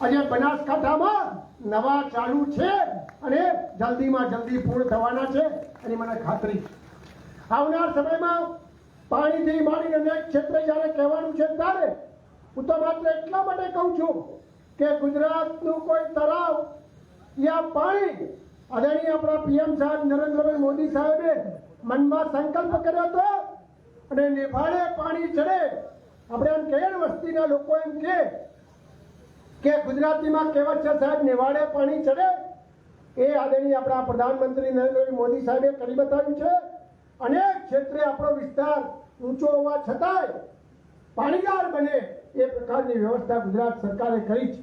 આજે બનાસકાંઠામાં નવા ચાલુ છે અને જલ્દીમાં જલ્દી પૂર્ણ થવાના છે એની મને ખાતરી છે. આવનાર સમયમાં પાણીથી માંડીને અનેક ક્ષેત્રે જ્યારે કહેવાનું છે ત્યારે હું તો માત્ર એટલા માટે કહું છું કે ગુજરાતનું કોઈ તળાવ યા પાણી, આદરણીય આપણા પીએમ સાહેબ નરેન્દ્રભાઈ મોદી સાહેબે મનમાં સંકલ્પ કર્યો હતો અને નિભાડે પાણી ચડે. આપણે એમ કહીએ વસ્તીના લોકો એમ કહે કે ગુજરાતીમાં કહેવત છે સાહેબ, નિવાડે પાણી ચડે? એ આદરણીય આપણા પ્રધાનમંત્રી નરેન્દ્ર મોદી સાહેબે કરી બતાવ્યું છે. અનેક ક્ષેત્રે આપણો વિસ્તાર ઊંચો હોવા છતાંય પાણીદાર બને એ પ્રકારની વ્યવસ્થા ગુજરાત સરકારે કરી છે.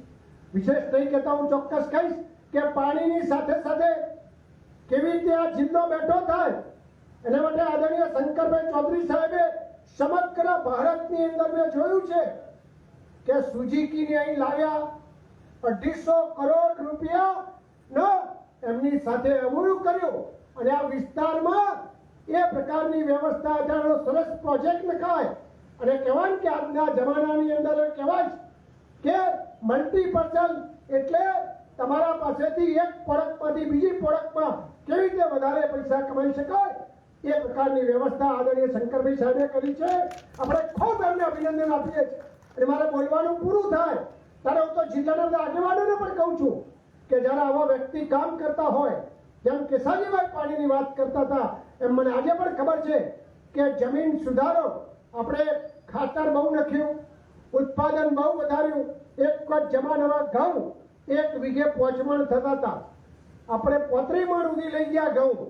વિશેષ નહીં કહેતા હું ચોક્કસ કહીશ કે પાણીની સાથે સાથે કેવી રીતે આ જિલ્લો બેઠો થાય, એના માટે આદરણીય શંકરભાઈ ચૌધરી સાહેબે સમગ્ર ભારતની અંદર મેં જોયું છે. કે સુઝુકીને અહીં લાવ્યા? અઢીસો કરોડ રૂપિયા? નો. એમની સાથે અમૂલ્ય કર્યું. અને આ વિસ્તારમાં એ પ્રકારની વ્યવસ્થા અત્યારનો સરસ પ્રોજેક્ટ નખાય. અને કહેવાય કે આજના જમાનાની અંદર કહેવાય કે મલ્ટીપર્સન એટલે તમારા પાસેથી એક પ્રોડક્ટમાંથી બીજી પ્રોડક્ટમાં કેવી રીતે વધારે પૈસા કમાઈ શકાય? એ પ્રકારની વ્યવસ્થા આદરણીય શંકરભાઈ સાહેબે કરી છે. આપણે ખૂબ એમને અભિનંદન આપીએ છીએ. અને મારે બોલવાનું પૂરું થાય. ત્યારે હું તો જિલ્લાના આગેવાનોને પણ કહું છું કે જ્યારે આવા વ્યક્તિ કામ કરતા હોય, જેમ કેસાજીભાઈ પાણીની વાત કરતા હતા, એમ મને આજે પણ ખબર છે કે જમીન સુધારો આપણે ખાતર બહુ નાખ્યું, ઉત્પાદન બહુ વધાર્યું, એક વખત જમાનામાં ઘઉં એક વીઘે પોચમણ થતા હતા. આપણે પોત્રી મણ સુધી લઈ ગયા ઘઉં.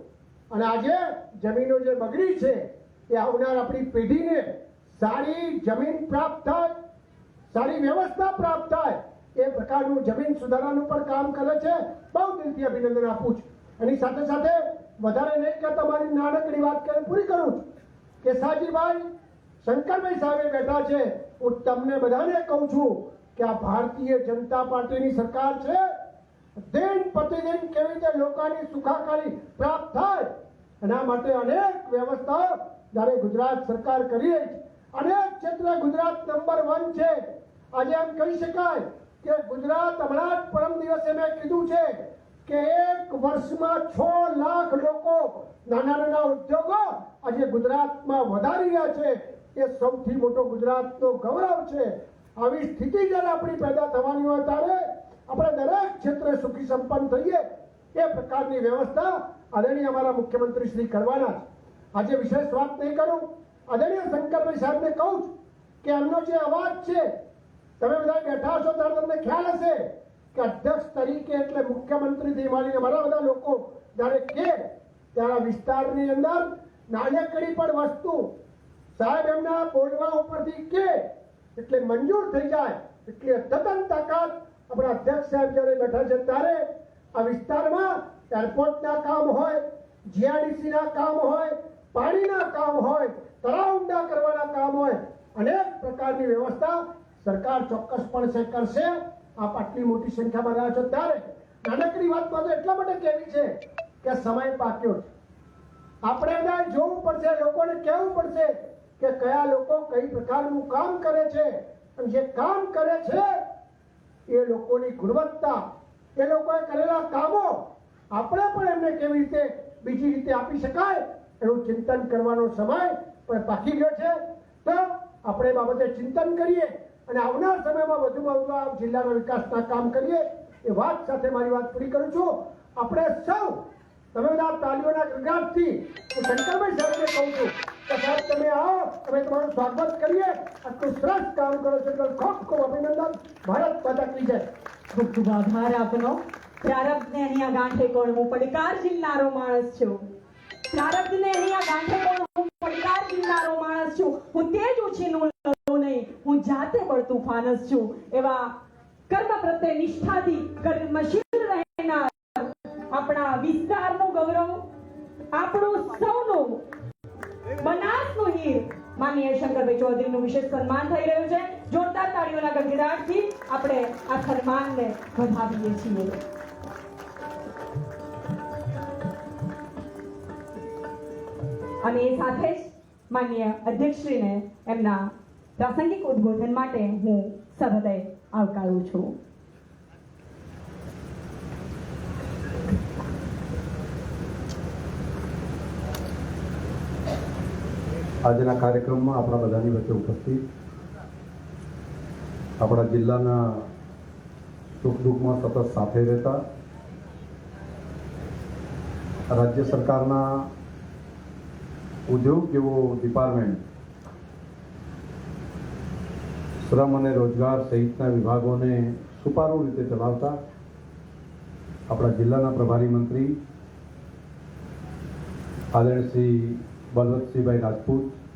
અને આજે જમીનો જે બગડી છે, એ આવનાર આપણી પેઢીને સારી જમીન પ્રાપ્ત થાય. સારી વ્યવસ્થા પ્રાપ્ત થાય. એ પ્રકારનું જમીન સુધારાનું પણ કામ કરે છે. બહુ દિલથી અભિનંદન આપું છું. એની સાથે સાથે વધારે નહીં કે તમારી નાનકડી વાત કરી પૂરી કરું છું. કે સાજીભાઈ, શંકરભાઈ સાહેબ બેઠા છે. હું તમને બધાને કહું છું કે આ ભારતીય જનતા પાર્ટીની સરકાર છે. દિન પ્રતિદિન કેવી રીતે લોકોની સુખાકારી પ્રાપ્ત થાય, એના માટે અનેક વ્યવસ્થાઓ જ્યારે ગુજરાત સરકાર કરી રહી છે અનેક ક્ષેત્રે ગુજરાત નંબર વન છે. આજે એમ કહી શકાય કે ગુજરાત હમણાં જ પરમ દિવસે મેં કીધું છે કે એક વર્ષમાં છ લાખ લોકો નાના નાના ઉદ્યોગો આજે ગુજરાતમાં વધારી રહ્યા છે. એ સૌથી મોટો ગુજરાતનો ગૌરવ છે. આવી સ્થિતિ જ્યારે આપણી પેદા થવાની હોય ત્યારે આપણે દરેક ક્ષેત્રે સુખી સંપન્ન થઈએ એ પ્રકારની વ્યવસ્થા આદરણીય અમારા મુખ્યમંત્રી શ્રી કરવાના છે. આજે વિશેષ વાત નહીં કરું. આદરણીય શંકરભાઈ સાહેબને કહું છું કે એમનો જે અવાજ છે તમે બધા બેઠા છો ત્યારે તમને ખ્યાલ હશે કે અધ્યક્ષ તરીકે એટલે મુખ્યમંત્રીથી માંડીને મારા બધા લોકો જ્યારે કે ત્યારે વિસ્તારની અંદર નાનકડી પણ વસ્તુ સાહેબ એમના બોલવા ઉપરથી કે એટલે મંજૂર થઈ જાય એટલે તદ્દન તાકાત આપણા અધ્યક્ષ સાહેબ જ્યારે બેઠા છે ત્યારે આ વિસ્તારમાં એરપોર્ટના કામ હોય જીઆરડીસી ના કામ હોય, પાણીના કામ હોય, તળાવ ઊંડા કરવાના કામ હોય અનેક પ્રકારની વ્યવસ્થા સરકાર ચોક્કસપણે કરશે. આપ આટલી મોટી સંખ્યામાં રહ્યા છો ત્યારે નાનકડી વાત તો એટલા માટે કહેવી છે કે સમય પાક્યો છે. આપણે બધા જોવું પડશે, લોકોને કહેવું પડશે કે કયા લોકો કઈ પ્રકારનું કામ કરે છે અને જે કામ કરે છે એ લોકોની ગુણવત્તા, એ લોકોએ કરેલા કામો આપણે પણ એમને કેવી રીતે બીજી રીતે આપી શકાય એનું ચિંતન કરવાનો સમય પણ પાકી ગયો છે. તો આપણે બાબતે ચિંતન કરીએ. અને આવનાર સમયમાં વધુમાં વધુ આ જિલ્લાના વિકાસના કામ કરીએ એ વાત સાથે મારી વાત પૂરી કરું છું. આપણે સૌ તમે બધા તાલીઓના ગરગાટથી હું શંકરભાઈ સાહેબને કહું છું કે સાહેબ, તમે આવો તમે તમારું સ્વાગત કરીએ. આટલું સરસ કામ કરો છો. એટલે ખૂબ ખૂબ અભિનંદન. ભારત માતા કી જય. ખૂબ ખૂબ આભાર આપનો. પ્રારબ્ધને અહીંયા ગાંઠે કોણ હું પડકાર ઝીલનારો માણસ છું. પ્રારબ્ધને અહીંયા ગાંઠે કોણ હું પડકાર ઝીલનારો માણસ છું. હું તે જ ઉછીનું નહીં. હું જાતે બળતું ફાનસ છું. એવા કર્મ પ્રત્યે નિષ્ઠાથી કર્મશીલ રહેનાર આપણા વિસ્તારનું ગૌરવ, આપણું સૌનું બનાસનું હીર માનનીય શંકરભાઈ ચૌધરીનું વિશેષ સન્માન થઈ રહ્યું છે. જોરદાર તાળીઓના ગગડાટથી આપણે આ સન્માનને વધાવીએ છીએ. અને એ સાથે જ માનનીય અધ્યક્ષશ્રીને એમના પ્રાસંગિક ઉદ્બોધન માટે હું સહૃદય આવકારું છું. આજના કાર્યક્રમમાં આપણા બધાની વચ્ચે ઉપસ્થિત આપણા જિલ્લાના સુખ દુઃખમાં સતત સાથે રહેતા રાજ્ય સરકારના ઉદ્યોગ જેવો ડિપાર્ટમેન્ટ શ્રમ અને રોજગાર સહિતના વિભાગોને સુપારું રીતે ચલાવતા આપણા જિલ્લાના પ્રભારી મંત્રી આદરણીય શ્રી બલવંતસિંહભાઈ રાજપૂત